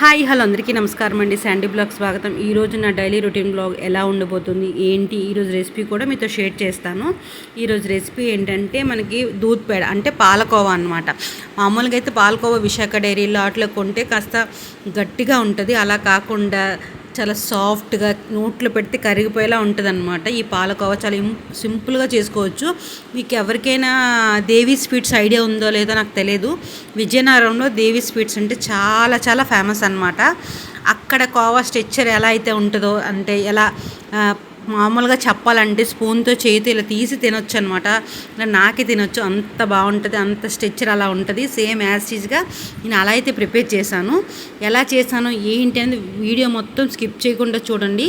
Hi hello అందరికీ నమస్కారం అండి. శాండీ బ్లాగ్ స్వాగతం. ఈరోజు నా డైలీ రొటీన్ బ్లాగ్ ఎలా ఉండబోతుంది ఏంటి ఈరోజు రెసిపీ కూడా మీతో షేర్ చేస్తాను. ఈరోజు రెసిపీ ఏంటంటే మనకి దూద్ పేడ అంటే పాలకోవా అనమాట మామూలుగా అయితే పాలకోవా విశాఖ డైరీలో అట్లా కొంటే కాస్త గట్టిగా ఉంటుంది. అలా కాకుండా చాలా సాఫ్ట్గా నోట్లో పెడితే కరిగిపోయేలా ఉంటుంది అనమాట ఈ పాలకోవా చాలా సింపుల్గా చేసుకోవచ్చు. మీకు ఎవరికైనా దేవి స్వీట్స్ ఐడియా ఉందో లేదో నాకు తెలియదు విజయనగరంలో దేవి స్వీట్స్ అంటే చాలా చాలా ఫేమస్ అనమాట అక్కడ కోవా స్ట్రెచ్చర్ ఎలా అయితే ఉంటుందో అంటే ఎలా మామూలుగా చెప్పాలంటే స్పూన్తో చేతి ఇలా తీసి తినొచ్చు అనమాట ఇలా నాకే తినొచ్చు. అంత బాగుంటుంది అంత స్ట్రెచ్చర్ అలా ఉంటుంది. సేమ్ యాజ్ టీజ్గా నేను అలా అయితే ప్రిపేర్ చేశాను. ఎలా చేశాను ఏంటి అనేది వీడియో మొత్తం స్కిప్ చేయకుండా చూడండి.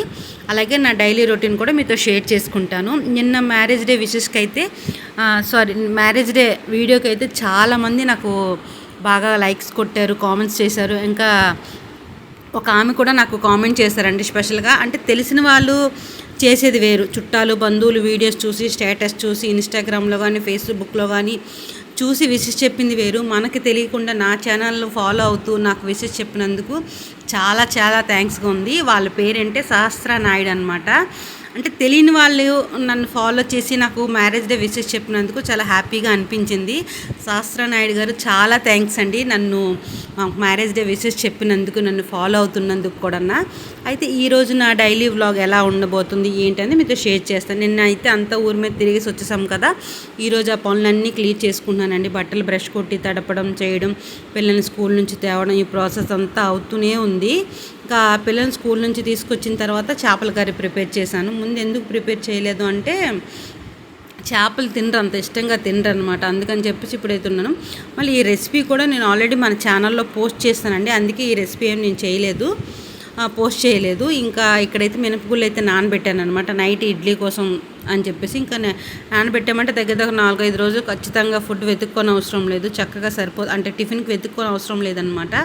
అలాగే నా డైలీ రొటీన్ కూడా మీతో షేర్ చేసుకుంటాను. నిన్న మ్యారేజ్ డే విషెస్కి అయితే సారీ మ్యారేజ్ డే వీడియోకి అయితే చాలామంది నాకు బాగా లైక్స్ కొట్టారు కామెంట్స్ చేశారు. ఇంకా ఒక ఆమె కూడా నాకు కామెంట్ చేశారండి స్పెషల్గా. అంటే తెలిసిన వాళ్ళు చేసేది వేరు. చుట్టాలు బంధువులు వీడియోస్ చూసి స్టేటస్ చూసి ఇన్స్టాగ్రామ్లో కానీ ఫేస్బుక్లో కానీ చూసి విషెస్ చెప్పింది వేరు. మనకి తెలియకుండా నా ఛానల్ ఫాలో అవుతూ నాకు విషెస్ చెప్పినందుకు చాలా చాలా థ్యాంక్స్గా ఉంది. వాళ్ళ పేరంటే సహస్ర నాయుడు అనమాట అంటే తెలియని వాళ్ళు నన్ను ఫాలో చేసి నాకు మ్యారేజ్ డే విషెస్ చెప్పినందుకు చాలా హ్యాపీగా అనిపించింది. శాస్త్ర నాయుడు గారు చాలా థ్యాంక్స్ అండి నన్ను మ్యారేజ్ డే విషెస్ చెప్పినందుకు నన్ను ఫాలో అవుతున్నందుకు కూడా అయితే ఈరోజు నా డైలీ వ్లాగ్ ఎలా ఉండబోతుంది ఏంటని మీతో షేర్ చేస్తాను. నిన్న అయితే అంత ఊరి మీద తిరిగేసి వచ్చేసాం కదా ఈరోజు ఆ పనులన్నీ క్లియర్ చేసుకున్నానండి బట్టలు బ్రష్ కొట్టి తడపడం చేయడం పిల్లల్ని స్కూల్ నుంచి తేవడం ఈ ప్రాసెస్ అంతా అవుతూనే ఉంది. ఇంకా పిల్లల్ని స్కూల్ నుంచి తీసుకొచ్చిన తర్వాత చేపల కర్రీ ప్రిపేర్ చేశాను. ముందు ఎందుకు ప్రిపేర్ చేయలేదు అంటే చేపలు తినరు అంత ఇష్టంగా తినరు అనమాట అందుకని చెప్పేసి ఇప్పుడైతే ఉన్నాను మళ్ళీ ఈ రెసిపీ కూడా నేను ఆల్రెడీ మన ఛానల్లో పోస్ట్ చేస్తానండి. అందుకే ఈ రెసిపీ ఏం నేను చేయలేదు. పోస్ట్ చేయలేదు. ఇంకా ఇక్కడైతే మినపగుళ్ళు అయితే నానబెట్టాను అనమాట నైట్ ఇడ్లీ కోసం అని చెప్పేసి ఇంకా నే- నానబెట్టామంటే దగ్గర దగ్గర నాలుగైదు రోజులు ఖచ్చితంగా ఫుడ్ వెతుక్కొని అవసరం లేదు. చక్కగా సరిపో అంటే టిఫిన్కి వెతుక్కొని అవసరం లేదనమాట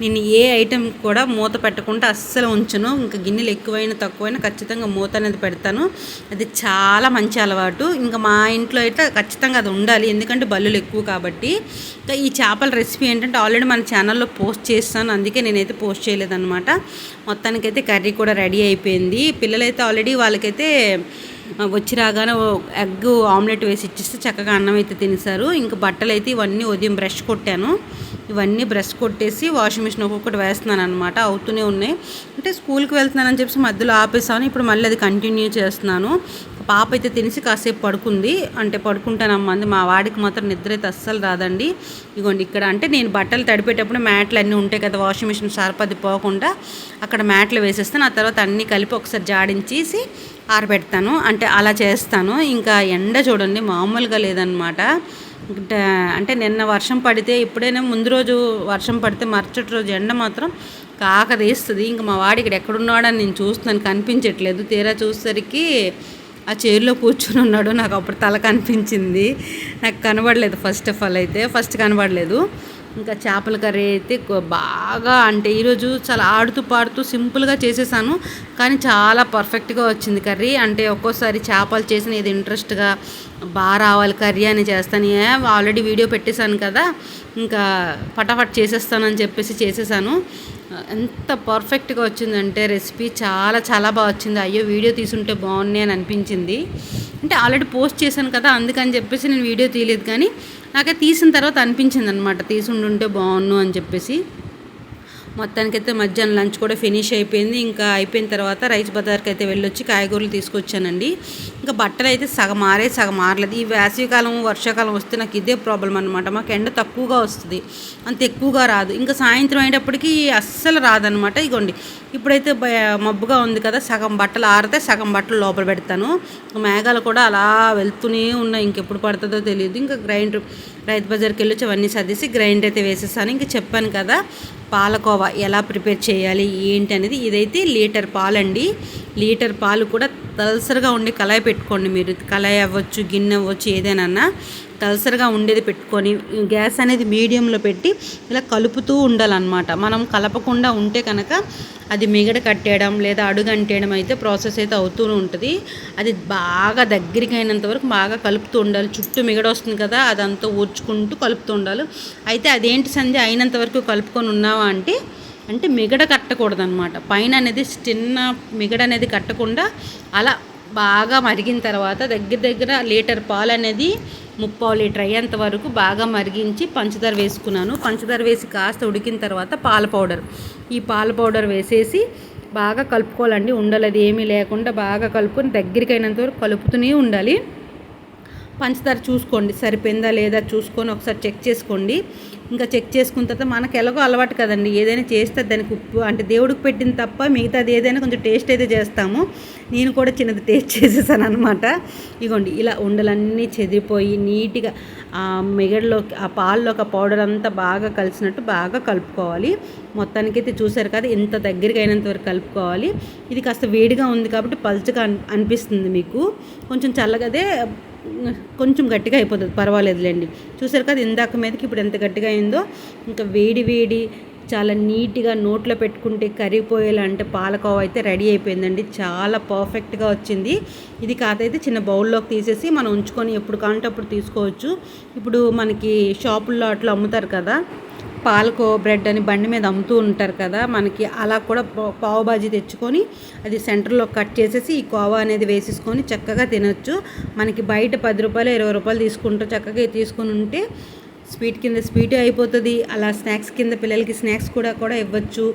నేను ఏ ఐటెం కూడా మూత పెట్టకుండా అస్సలు ఉంచను. ఇంకా గిన్నెలు ఎక్కువైనా తక్కువైనా ఖచ్చితంగా మూత అనేది పెడతాను. అది చాలా మంచి అలవాటు. ఇంకా మా ఇంట్లో అయితే ఖచ్చితంగా అది ఉండాలి. ఎందుకంటే బల్లులు ఎక్కువ కాబట్టి. ఇంకా ఈ చేపల రెసిపీ ఏంటంటే ఆల్రెడీ మన ఛానల్లో పోస్ట్ చేస్తాను. అందుకే నేనైతే పోస్ట్ చేయలేదన్నమాట. మొత్తానికైతే కర్రీ కూడా రెడీ అయిపోయింది. పిల్లలైతే ఆల్రెడీ వాళ్ళకైతే వచ్చి రాగానే ఎగ్ ఆమ్లెట్ వేసి ఇచ్చిస్తే చక్కగా అన్నం అయితే తినేశారు. ఇంకా బట్టలు అయితే ఇవన్నీ ఉదయం బ్రష్ కొట్టాను. ఇవన్నీ బ్రష్ కొట్టేసి వాషింగ్ మిషన్ ఒక్కొక్కటి వేస్తున్నాను అనమాట అవుతూనే ఉన్నాయి. అంటే స్కూల్కి వెళ్తున్నానని చెప్పేసి మధ్యలో ఆపేసాను ఇప్పుడు మళ్ళీ అది కంటిన్యూ చేస్తున్నాను. పాప అయితే తినేసి కాసేపు పడుకుంది. అంటే పడుకుంటానమ్మా మా వాడికి మాత్రం నిద్ర అయితే అస్సలు రాదండి. ఇగోండి ఇక్కడ అంటే నేను బట్టలు తడిపేటప్పుడు మ్యాట్లు అన్నీ ఉంటాయి కదా వాషింగ్ మిషన్ సరిపది పోకుండా అక్కడ మ్యాట్లు వేసేస్తాను ఆ తర్వాత అన్నీ కలిపి ఒకసారి జాడించేసి ఆరబెడతాను. అంటే అలా చేస్తాను. ఇంకా ఎండ చూడండి మామూలుగా లేదనమాట అంటే నిన్న వర్షం పడితే ఇప్పుడైనా ముందు రోజు వర్షం పడితే మరుసటి రోజు ఎండ మాత్రం కాకదీస్తుంది ఇంక ఇంకా మా వాడి ఇక్కడ ఎక్కడున్నాడని నేను చూస్తున్నాను కనిపించట్లేదు. తీరా చూసేసరికి ఆ చైర్లో కూర్చొని ఉన్నాడు. నాకు అప్పుడు తల కనిపించింది. నాకు కనబడలేదు ఫస్ట్ ఆఫ్ ఆల్ అయితే. ఫస్ట్ కనబడలేదు. ఇంకా చేపల కర్రీ అయితే బాగా అంటే ఈరోజు చాలా ఆడుతూ పాడుతూ సింపుల్గా చేసేసాను. కానీ చాలా పర్ఫెక్ట్గా వచ్చింది కర్రీ. అంటే ఒక్కోసారి చేపలు చేసిన ఇది ఇంట్రెస్ట్గా బాగా రావాలి కర్రీ అని చేస్తాను. ఏ, ఆల్రెడీ వీడియో పెట్టేశాను కదా. ఇంకా ఫటాఫట్ చేసేస్తానని చెప్పేసి చేసేసాను. ఎంత పర్ఫెక్ట్గా వచ్చిందంటే రెసిపీ చాలా చాలా బాగా వచ్చింది. అయ్యో వీడియో తీసుంటే బాగున్నాయి అని అనిపించింది. అంటే ఆల్రెడీ పోస్ట్ చేశాను కదా అందుకని చెప్పేసి నేను వీడియో తీయలేదు. కానీ నాకే తీసిన తర్వాత అనిపించింది అనమాట తీసుండుంటే బాగున్ను అని చెప్పేసి. మొత్తానికైతే మధ్యాహ్నం లంచ్ కూడా ఫినిష్ అయిపోయింది. ఇంకా అయిపోయిన తర్వాత రైస్ బజార్కి అయితే వెళ్ళొచ్చి కాయగూరలు తీసుకొచ్చానండి. ఇంకా బట్టలు అయితే సగం మారే సగం ఈ వేసవికాలం వర్షాకాలం వస్తే నాకు ఇదే ప్రాబ్లం అనమాట మాకు ఎండ తక్కువగా వస్తుంది. అంత ఎక్కువగా రాదు. ఇంకా సాయంత్రం అయ్యేటప్పటికి అస్సలు రాదనమాట ఇగోండి ఇప్పుడైతే మబ్బుగా ఉంది కదా సగం బట్టలు ఆరితే సగం బట్టలు లోపల పెడతాను. మేఘాలు కూడా అలా వెళ్తూనే ఉన్నాయి. ఇంకెప్పుడు పడుతుందో తెలియదు. ఇంకా గ్రైండర్ రైతు బజార్కి వెళ్ళొచ్చి అవన్నీ సర్దేసి గ్రైండర్ అయితే వేసేసాను. ఇంకా చెప్పాను కదా పాలకోవా ఎలా ప్రిపేర్ చేయాలి ఏంటి అనేది. ఇదైతే లీటర్ పాలండి. లీటర్ పాలు కూడా తలసరిగా ఉండే కళాయి పెట్టుకోండి మీరు. కళాయి అవ్వచ్చు గిన్నె అవ్వచ్చు ఏదైనా తలసరిగా ఉండేది పెట్టుకొని గ్యాస్ అనేది మీడియంలో పెట్టి ఇలా కలుపుతూ ఉండాలన్నమాట. మనం కలపకుండా ఉంటే కనుక అది మిగడ కట్టేయడం లేదా అడుగు అంటేయడం అయితే ప్రాసెస్ అయితే అవుతూ ఉంటుంది. అది బాగా దగ్గరికి అయినంత వరకు బాగా కలుపుతూ ఉండాలి. చుట్టూ మిగడ వస్తుంది కదా అదంతా ఊడ్చుకుంటూ కలుపుతూ ఉండాలి. అయితే అదేంటి సంధ్య? అయినంత వరకు కలుపుకొని ఉన్నావా అంటే అంటే మిగడ కట్టకూడదు అనమాట పైన అనేది చిన్న మిగడ అనేది కట్టకుండా అలా బాగా మరిగిన తర్వాత దగ్గర దగ్గర లీటర్ పాలు అనేది ముప్పావు లీటర్ అయ్యేంత వరకు బాగా మరిగించి పంచదార వేసుకున్నాను. పంచదార వేసి కాస్త ఉడికిన తర్వాత పాల పౌడర్. ఈ పాల పౌడర్ వేసేసి బాగా కలుపుకోవాలండి. ఉండలేదు ఏమీ లేకుండా బాగా కలుపుకొని దగ్గరికి అయినంత వరకు కలుపుతూనే ఉండాలి. పంచదార చూసుకోండి. సరిపోయిందా లేదా చూసుకొని ఒకసారి చెక్ చేసుకోండి. ఇంకా చెక్ చేసుకున్న తర్వాత మనకు ఎలాగో అలవాటు కదండి. ఏదైనా చేస్తే దానికి ఉప్పు అంటే దేవుడికి పెట్టిన తప్ప మిగతాది ఏదైనా కొంచెం టేస్ట్ అయితే చేస్తాము. నేను కూడా చిన్నది టేస్ట్ చేసేసాను అనమాట ఇగోండి ఇలా ఉండలన్నీ చెదిరిపోయి నీట్గా ఆ మిగడలోకి ఆ పాల్లోకి ఆ పౌడర్ అంతా బాగా కలిసినట్టు బాగా కలుపుకోవాలి. మొత్తానికైతే చూసారు కదా ఇంత దగ్గరికి అయినంత వరకు కలుపుకోవాలి. ఇది కాస్త వేడిగా ఉంది కాబట్టి పలుచగా అనిపిస్తుంది మీకు. కొంచెం చల్లగదే కొంచెం గట్టిగా అయిపోతుంది. పర్వాలేదులేండి. చూసారు కదా ఇందాక మీదకి ఇప్పుడు ఎంత గట్టిగా అయిందో? ఇంకా వేడి వేడి చాలా నీట్గా నోట్లో పెట్టుకుంటే కరిగిపోయేలా అంటే పాలకోవ అయితే రెడీ అయిపోయిందండి. చాలా పర్ఫెక్ట్గా వచ్చింది. ఇది కాదైతే చిన్న బౌల్లోకి తీసేసి మనం ఉంచుకొని ఎప్పుడు కాంటే అప్పుడు తీసుకోవచ్చు. ఇప్పుడు మనకి షాపుల్లో అట్లా అమ్ముతారు కదా? పాలకో బ్రెడ్ అని బండి మీద అమ్ముతూ ఉంటారు కదా మనకి అలా కూడా పావు బాజీ తెచ్చుకొని అది సెంటర్లో కట్ చేసేసి ఈ కోవా అనేది వేసేసుకొని చక్కగా తినొచ్చు. మనకి బయట పది రూపాయలు ఇరవై రూపాయలు తీసుకుంటూ చక్కగా తీసుకుని ఉంటే స్వీట్ కింద స్వీట్ అయిపోతుంది. అలా స్నాక్స్ కింద పిల్లలకి స్నాక్స్ కూడా కూడా ఇవ్వచ్చు.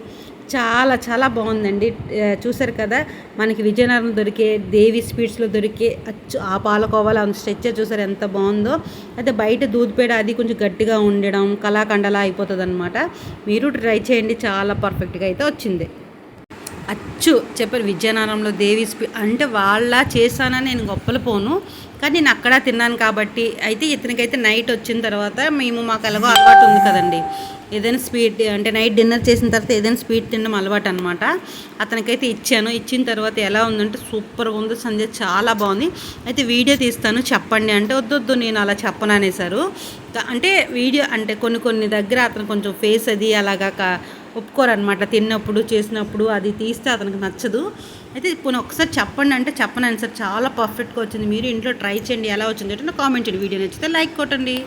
చాలా చాలా బాగుందండి. చూసారు కదా మనకి విజయనగరం దొరికే దేవి స్వీట్స్లో దొరికే అచ్చు ఆ పాలకోవాల స్ట్రెచ్చర్ చూసారు ఎంత బాగుందో. అయితే బయట దూదిపేడ అది కొంచెం గట్టిగా ఉండడం కళాకండలా అయిపోతుంది అనమాట మీరు ట్రై చేయండి చాలా పర్ఫెక్ట్గా అయితే వచ్చింది. అచ్చు చెప్పారు విజయనగరంలో దేవి స్పీ అంటే వాళ్ళ చేశానని నేను గొప్పలు పోను. కానీ నేను అక్కడ తిన్నాను కాబట్టి అయితే ఇతనికైతే నైట్ వచ్చిన తర్వాత మేము మాకు ఎలాగో అలవాటు ఉంది కదండి. ఏదైనా స్వీట్ అంటే నైట్ డిన్నర్ చేసిన తర్వాత ఏదైనా స్వీట్ తినడం అలవాటు అనమాట అతనికైతే ఇచ్చాను. ఇచ్చిన తర్వాత ఎలా ఉందంటే సూపర్గా ఉంది. సంధ్య చాలా బాగుంది. అయితే వీడియో తీస్తాను. చెప్పండి అంటే వద్దు వద్దు నేను అలా చెప్పను అనేసారు. అంటే వీడియో అంటే కొన్ని కొన్ని దగ్గర అతను కొంచెం ఫేస్ అది అలాగా ఒప్పుకోరనమాట తిన్నప్పుడు చేసినప్పుడు అది తీస్తే అతనికి నచ్చదు. అయితే ఇప్పుడు ఒకసారి చెప్పండి అంటే చెప్పను సార్ చాలా పర్ఫెక్ట్గా వచ్చింది. మీరు ఇంట్లో ట్రై చేయండి. ఎలా వచ్చింది అంటే కామెంట్ చేయండి. వీడియో నచ్చితే లైక్ కొట్టండి.